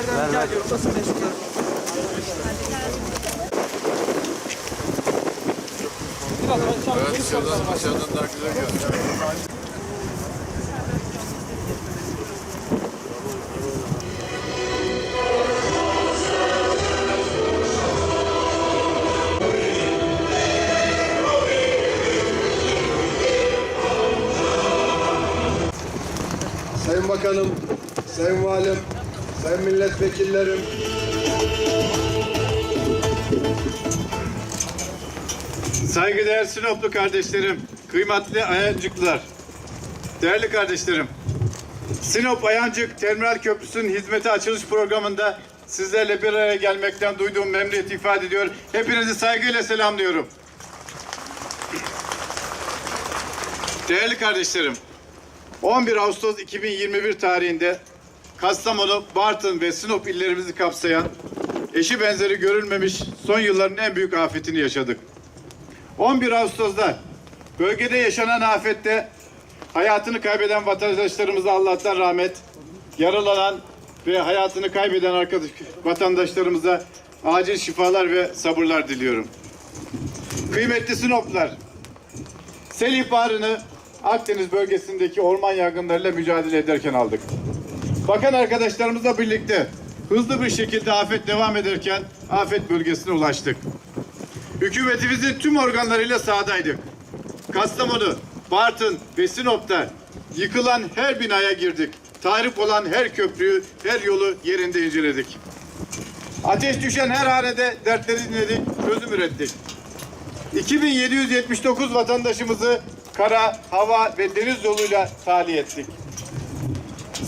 sizlerden rica ediyorum. Biraz aşağı Evet dışarıdan, dışarıdan daha güzel görünüyor. Sayın Bakanım, Sayın Valim, Sayın Milletvekillerim, Saygıdeğer Sinoplu kardeşlerim, kıymetli Ayancıklılar, değerli kardeşlerim. Sinop Ayancık Terminal Köprüsü'nün hizmete açılış programında sizlerle bir araya gelmekten duyduğum memnuniyeti ifade ediyor. Hepinizi saygıyla selamlıyorum. Değerli kardeşlerim, 11 Ağustos 2021 tarihinde Kastamonu, Bartın ve Sinop illerimizi kapsayan eşi benzeri görülmemiş son yılların en büyük afetini yaşadık. 11 Ağustos'ta bölgede yaşanan afette hayatını kaybeden vatandaşlarımıza Allah'tan rahmet, yaralanan ve hayatını kaybeden arkadaş vatandaşlarımıza acil şifalar ve sabırlar diliyorum. Kıymetli Sinoplular, sel ihbarını Akdeniz bölgesindeki orman yangınlarıyla mücadele ederken aldık. Bakan arkadaşlarımızla birlikte hızlı bir şekilde afet devam ederken afet bölgesine ulaştık. Hükümetimizin tüm organlarıyla sahadaydık. Kastamonu, Bartın ve Sinop'ta yıkılan her binaya girdik. Tahrip olan her köprüyü, her yolu yerinde inceledik. Ateş düşen her hanede dertleri dinledik, çözüm ürettik. 2779 vatandaşımızı kara, hava ve deniz yoluyla tahliye ettik.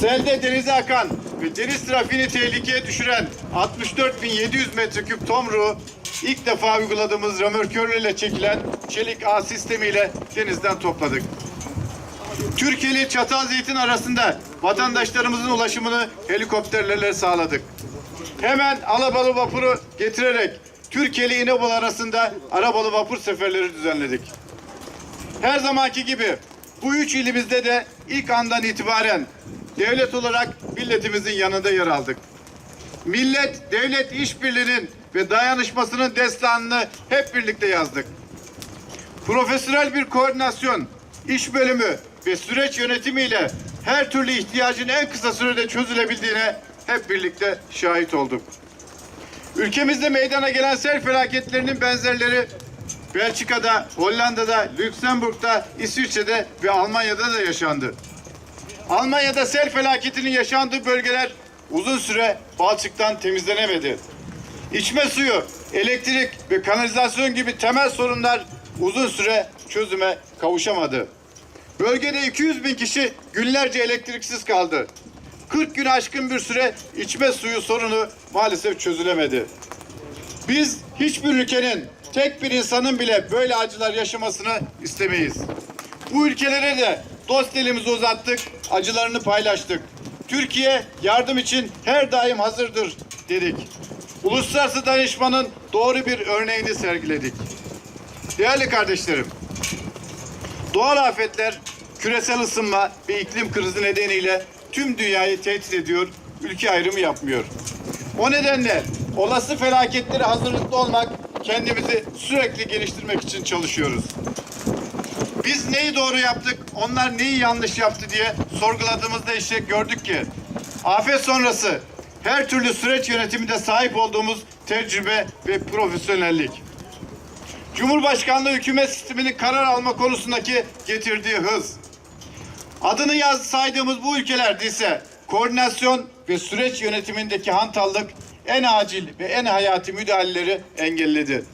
Selde denize akan ve deniz trafiğini tehlikeye düşüren 64.700 metreküp tomruğu ilk defa uyguladığımız römorkörlerle çekilen çelik ağ sistemiyle denizden topladık. Türkiye Çatal Zeytin arasında vatandaşlarımızın ulaşımını helikopterlerle sağladık. Hemen Alabalı vapuru getirerek Türkiye ile İnebolu arasında arabalı vapur seferleri düzenledik. Her zamanki gibi bu üç ilimizde de ilk andan itibaren devlet olarak milletimizin yanında yer aldık. Millet devlet işbirliğinin ve dayanışmasının destanını hep birlikte yazdık. Profesyonel bir koordinasyon, iş bölümü ve süreç yönetimiyle her türlü ihtiyacın en kısa sürede çözülebildiğine hep birlikte şahit olduk. Ülkemizde meydana gelen sel felaketlerinin benzerleri Belçika'da, Hollanda'da, Lüksemburg'da, İsviçre'de ve Almanya'da da yaşandı. Almanya'da sel felaketinin yaşandığı bölgeler uzun süre balçıktan temizlenemedi. İçme suyu, elektrik ve kanalizasyon gibi temel sorunlar uzun süre çözüme kavuşamadı. Bölgede 200 bin kişi günlerce elektriksiz kaldı. 40 gün aşkın bir süre içme suyu sorunu maalesef çözülemedi. Biz hiçbir ülkenin, tek bir insanın bile böyle acılar yaşamasını istemeyiz. Bu ülkelere de dost elimizi uzattık, acılarını paylaştık. Türkiye yardım için her daim hazırdır dedik. Uluslararası danışmanın doğru bir örneğini sergiledik. Değerli kardeşlerim, doğal afetler, küresel ısınma ve iklim krizi nedeniyle tüm dünyayı tehdit ediyor, ülke ayrımı yapmıyor. O nedenle olası felaketlere hazırlıklı olmak, kendimizi sürekli geliştirmek için çalışıyoruz. Biz neyi doğru yaptık, onlar neyi yanlış yaptı diye sorguladığımızda işte gördük ki afet sonrası her türlü süreç yönetiminde sahip olduğumuz tecrübe ve profesyonellik. Cumhurbaşkanlığı hükümet sisteminin karar alma konusundaki getirdiği hız. Adını yaz saydığımız bu ülkelerde ise koordinasyon ve süreç yönetimindeki hantallık en acil ve en hayati müdahaleleri engelledi.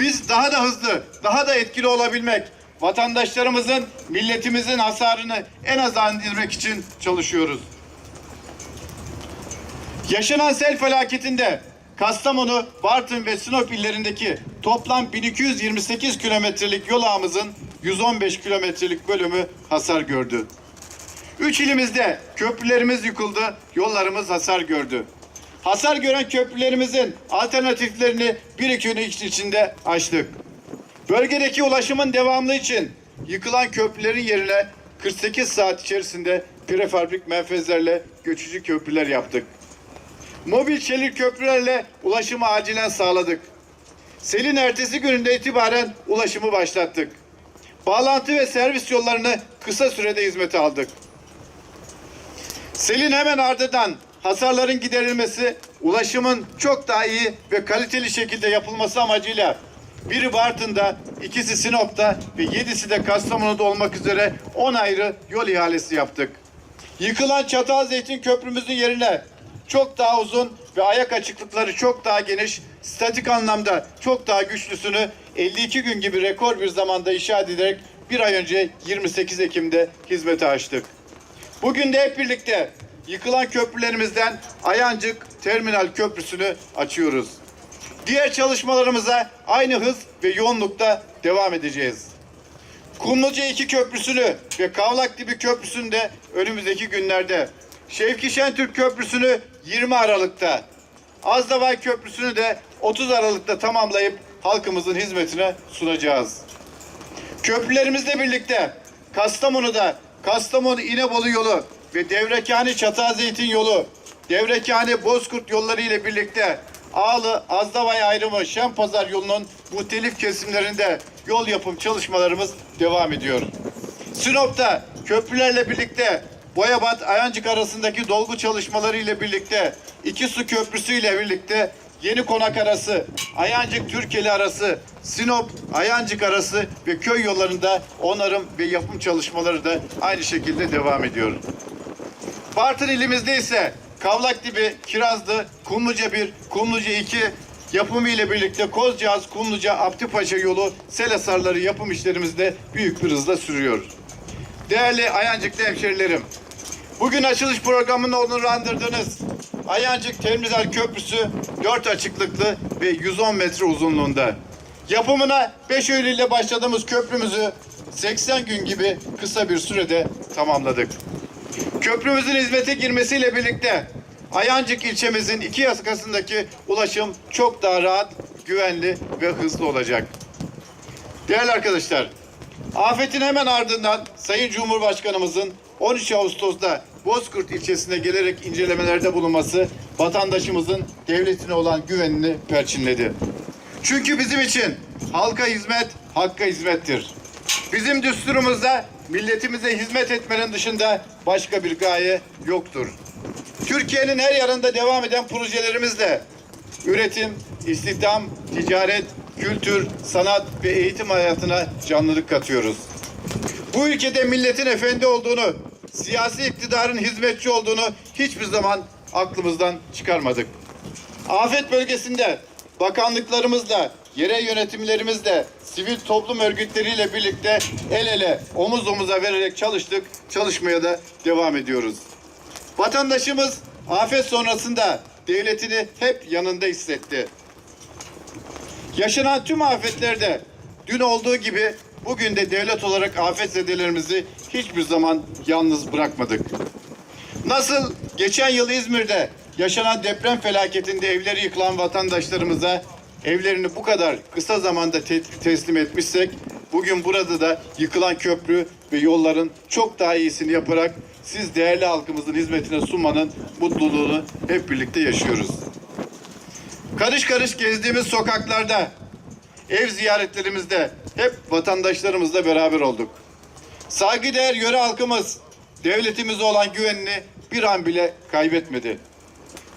Biz daha da hızlı, daha da etkili olabilmek, vatandaşlarımızın, milletimizin hasarını en aza indirmek için çalışıyoruz. Yaşanan sel felaketinde Kastamonu, Bartın ve Sinop illerindeki toplam 1228 kilometrelik yol ağımızın 115 kilometrelik bölümü hasar gördü. Üç ilimizde köprülerimiz yıkıldı, yollarımız hasar gördü. Hasar gören köprülerimizin alternatiflerini bir iki gün içinde açtık. Bölgedeki ulaşımın devamlı için yıkılan köprülerin yerine 48 saat içerisinde prefabrik menfezlerle göçücü köprüler yaptık. Mobil çelik köprülerle ulaşımı acilen sağladık. Selin ertesi gününde itibaren ulaşımı başlattık. Bağlantı ve servis yollarını kısa sürede hizmete aldık. Selin hemen ardından hasarların giderilmesi, ulaşımın çok daha iyi ve kaliteli şekilde yapılması amacıyla biri Bartın'da, ikisi Sinop'ta ve yedisi de Kastamonu'da olmak üzere 10 ayrı yol ihalesi yaptık. Yıkılan Çatalzeytin Köprümüzün yerine çok daha uzun ve ayak açıklıkları çok daha geniş, statik anlamda çok daha güçlüsünü 52 gün gibi rekor bir zamanda inşa ederek bir ay önce 28 Ekim'de hizmete açtık. Bugün de hep birlikte yıkılan köprülerimizden Ayancık Terminal Köprüsü'nü açıyoruz. Diğer çalışmalarımıza aynı hız ve yoğunlukta devam edeceğiz. Kumluca 2 Köprüsü'nü ve Kavlakdibi Köprüsü'nü de önümüzdeki günlerde, Şevki Şentürk Köprüsü'nü 20 Aralık'ta, Azdavay Köprüsü'nü de 30 Aralık'ta tamamlayıp halkımızın hizmetine sunacağız. Köprülerimizle birlikte Kastamonu'da Kastamonu İnebolu yolu ve Devrekani Çatalzeytin yolu, Devrekani Bozkurt yolları ile birlikte Ağlı Azdavay ayrımı Şenpazar yolunun muhtelif kesimlerinde yol yapım çalışmalarımız devam ediyor. Sinop'ta köprülerle birlikte Boyabat Ayancık arasındaki dolgu çalışmaları ile birlikte iki su köprüsü ile birlikte Yeni Konak arası, Ayancık Türkeli arası, Sinop Ayancık arası ve köy yollarında onarım ve yapım çalışmaları da aynı şekilde devam ediyor. Bartın ilimizde ise Kavlakdibi, Kirazlı, Kumluca 1, Kumluca 2 yapımı ile birlikte Kozcağız, Kumluca, Abdipaşa yolu, Selasarları yapım işlerimiz de büyük bir hızla sürüyor. Değerli Ayancıklı hemşerilerim, bugün açılış programını onurlandırdınız. Ayancık Terminal Köprüsü 4 açıklıklı ve 110 metre uzunluğunda. Yapımına 5 Eylül ile başladığımız köprümüzü 80 gün gibi kısa bir sürede tamamladık. Köprümüzün hizmete girmesiyle birlikte Ayancık ilçemizin iki yakasındaki ulaşım çok daha rahat, güvenli ve hızlı olacak. Değerli arkadaşlar, afetin hemen ardından Sayın Cumhurbaşkanımızın 13 Ağustos'ta Bozkurt ilçesine gelerek incelemelerde bulunması vatandaşımızın devletine olan güvenini perçinledi. Çünkü bizim için halka hizmet, hakka hizmettir. Bizim düsturumuzda milletimize hizmet etmenin dışında başka bir gaye yoktur. Türkiye'nin her yanında devam eden projelerimizle üretim, istihdam, ticaret, kültür, sanat ve eğitim hayatına canlılık katıyoruz. Bu ülkede milletin efendi olduğunu, siyasi iktidarın hizmetçi olduğunu hiçbir zaman aklımızdan çıkarmadık. Afet bölgesinde bakanlıklarımızla, yerel yönetimlerimizle, sivil toplum örgütleriyle birlikte el ele, omuz omuza vererek çalıştık, çalışmaya da devam ediyoruz. Vatandaşımız afet sonrasında devletini hep yanında hissetti. Yaşanan tüm afetlerde dün olduğu gibi bugün de devlet olarak afetzedelerimizi hiçbir zaman yalnız bırakmadık. Nasıl geçen yıl İzmir'de yaşanan deprem felaketinde evleri yıkılan vatandaşlarımıza evlerini bu kadar kısa zamanda te- teslim etmişsek bugün burada da yıkılan köprü ve yolların çok daha iyisini yaparak siz değerli halkımızın hizmetine sunmanın mutluluğunu hep birlikte yaşıyoruz. Karış karış gezdiğimiz sokaklarda, ev ziyaretlerimizde hep vatandaşlarımızla beraber olduk. Saygıdeğer yöre halkımız devletimize olan güvenini bir an bile kaybetmedi.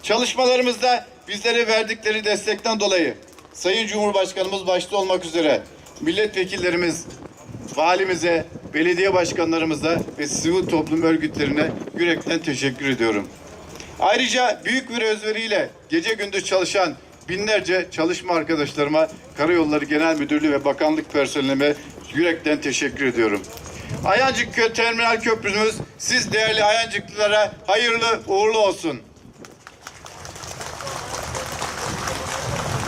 Çalışmalarımızda bizlere verdikleri destekten dolayı Sayın Cumhurbaşkanımız başta olmak üzere milletvekillerimiz, valimize, belediye başkanlarımıza ve sivil toplum örgütlerine yürekten teşekkür ediyorum. Ayrıca büyük bir özveriyle gece gündüz çalışan binlerce çalışma arkadaşlarıma Karayolları Genel Müdürlüğü ve Bakanlık personelime yürekten teşekkür ediyorum. Ayancık Terminal Köprümüz siz değerli Ayancıklılara hayırlı uğurlu olsun.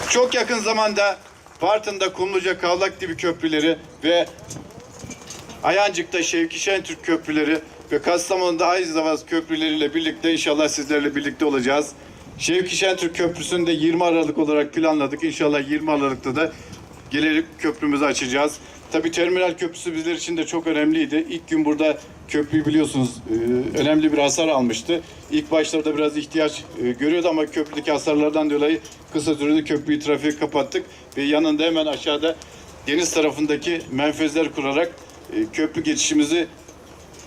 Çok yakın zamanda Bartın'da Kumluca Kavlak Dibi köprüleri ve Ayancık'ta Şevki Şentürk köprüleri ve Kastamonu'da Ayzavaz köprüleriyle birlikte inşallah sizlerle birlikte olacağız. Şevki Şentürk Köprüsü'nü de 20 Aralık olarak planladık. İnşallah 20 Aralık'ta da gelerek köprümüzü açacağız. Tabii terminal köprüsü bizler için de çok önemliydi. İlk gün burada köprüyü biliyorsunuz e, önemli bir hasar almıştı. İlk başlarda biraz ihtiyaç e, görüyordu ama köprüdeki hasarlardan dolayı kısa sürede köprüyü trafiğe kapattık. Ve yanında hemen aşağıda deniz tarafındaki menfezler kurarak e, köprü geçişimizi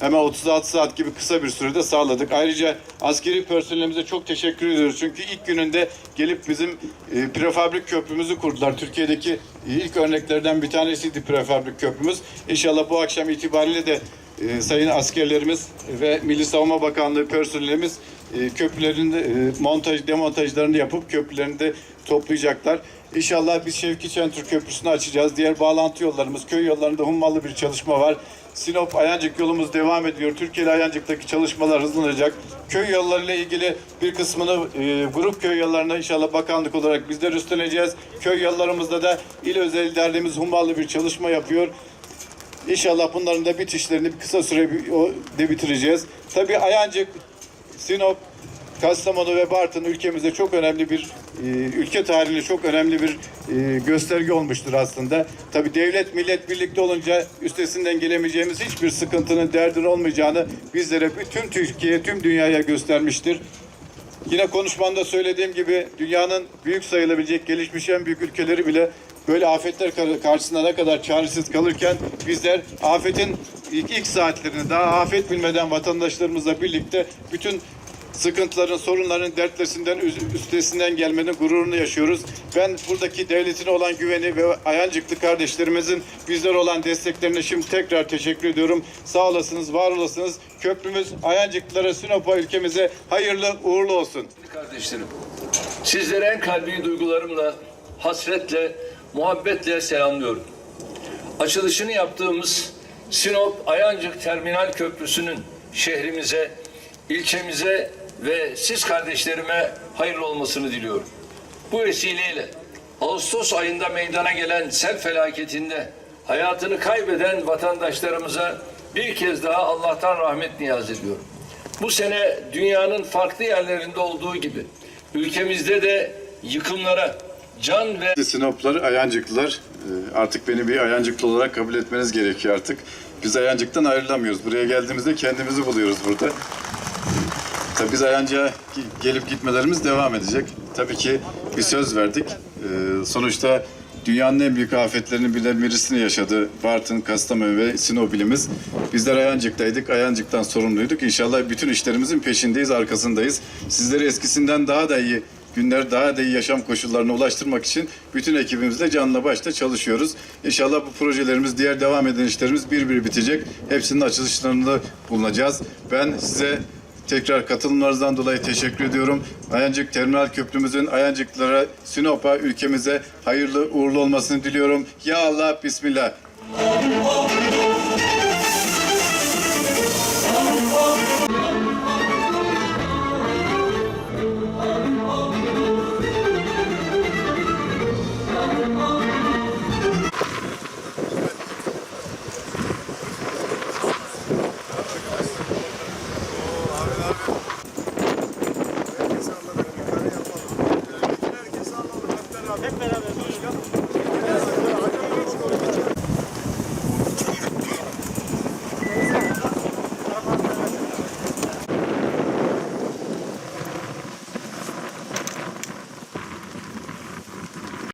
hemen 36 saat gibi kısa bir sürede sağladık. Ayrıca askeri personelimize çok teşekkür ediyoruz. Çünkü ilk gününde gelip bizim e, prefabrik köprümüzü kurdular. Türkiye'deki ilk örneklerden bir tanesiydi prefabrik köprümüz. İnşallah bu akşam itibariyle de e, sayın askerlerimiz ve Milli Savunma Bakanlığı personelimiz e, köprülerin e, montaj demontajlarını yapıp köprülerini de toplayacaklar. İnşallah biz Şevki Çentür Köprüsü'nü açacağız. Diğer bağlantı yollarımız, köy yollarında hummalı bir çalışma var. Sinop Ayancık yolumuz devam ediyor. Türkiye Ayancık'taki çalışmalar hızlanacak. Köy yollarıyla ilgili bir kısmını e, grup köy yollarına inşallah bakanlık olarak bizler üstleneceğiz. Köy yollarımızda da il özel idaremiz hummalı bir çalışma yapıyor. İnşallah bunların da bitişlerini kısa süre bir- o- de bitireceğiz. Tabii Ayancık, Sinop, Kastamonu ve Bartın ülkemizde çok önemli bir ülke tarihinde çok önemli bir e, gösterge olmuştur aslında. Tabii devlet millet birlikte olunca üstesinden gelemeyeceğimiz hiçbir sıkıntının derdin olmayacağını bizlere bütün Türkiye, tüm dünyaya göstermiştir. Yine konuşmamda söylediğim gibi dünyanın büyük sayılabilecek gelişmiş en büyük ülkeleri bile böyle afetler kar- karşısında ne kadar çaresiz kalırken bizler afetin ilk, ilk saatlerini daha afet bilmeden vatandaşlarımızla birlikte bütün sıkıntıların, sorunların, dertlerinden, üstesinden gelmenin gururunu yaşıyoruz. Ben buradaki devletine olan güveni ve Ayancıklı kardeşlerimizin bizlere olan desteklerine şimdi tekrar teşekkür ediyorum. Sağ olasınız, var olasınız. Köprümüz Ayancıklılara, Sinop'a, ülkemize hayırlı, uğurlu olsun. Kardeşlerim, sizlere en kalbi duygularımla, hasretle, muhabbetle selamlıyorum. Açılışını yaptığımız Sinop Ayancık Terminal Köprüsü'nün şehrimize, ilçemize ve siz kardeşlerime hayırlı olmasını diliyorum. Bu vesileyle Ağustos ayında meydana gelen sel felaketinde hayatını kaybeden vatandaşlarımıza bir kez daha Allah'tan rahmet niyaz ediyorum. Bu sene dünyanın farklı yerlerinde olduğu gibi ülkemizde de yıkımlara, can ve Sinoplar, Ayancıklılar e, artık beni bir Ayancıklı olarak kabul etmeniz gerekiyor artık. Biz Ayancık'tan ayrılamıyoruz. Buraya geldiğimizde kendimizi buluyoruz burada. Tabii biz Ayancık'a gi- gelip gitmelerimiz devam edecek. Tabii ki bir söz verdik. E, sonuçta dünyanın en büyük afetlerinin bilen birisini yaşadı. Bartın, Kastamonu ve Sinop ilimiz. Bizler Ayancık'taydık. Ayancık'tan sorumluyduk. İnşallah bütün işlerimizin peşindeyiz, arkasındayız. Sizleri eskisinden daha da iyi günler daha da iyi yaşam koşullarına ulaştırmak için bütün ekibimizle canla başla çalışıyoruz. İnşallah bu projelerimiz, diğer devam eden işlerimiz bir bir bitecek. Hepsinin açılışlarında bulunacağız. Ben size tekrar katılımlarınızdan dolayı teşekkür ediyorum. Ayancık Terminal Köprümüzün Ayancıklara, Sinop'a, ülkemize hayırlı uğurlu olmasını diliyorum. Ya Allah, Bismillah.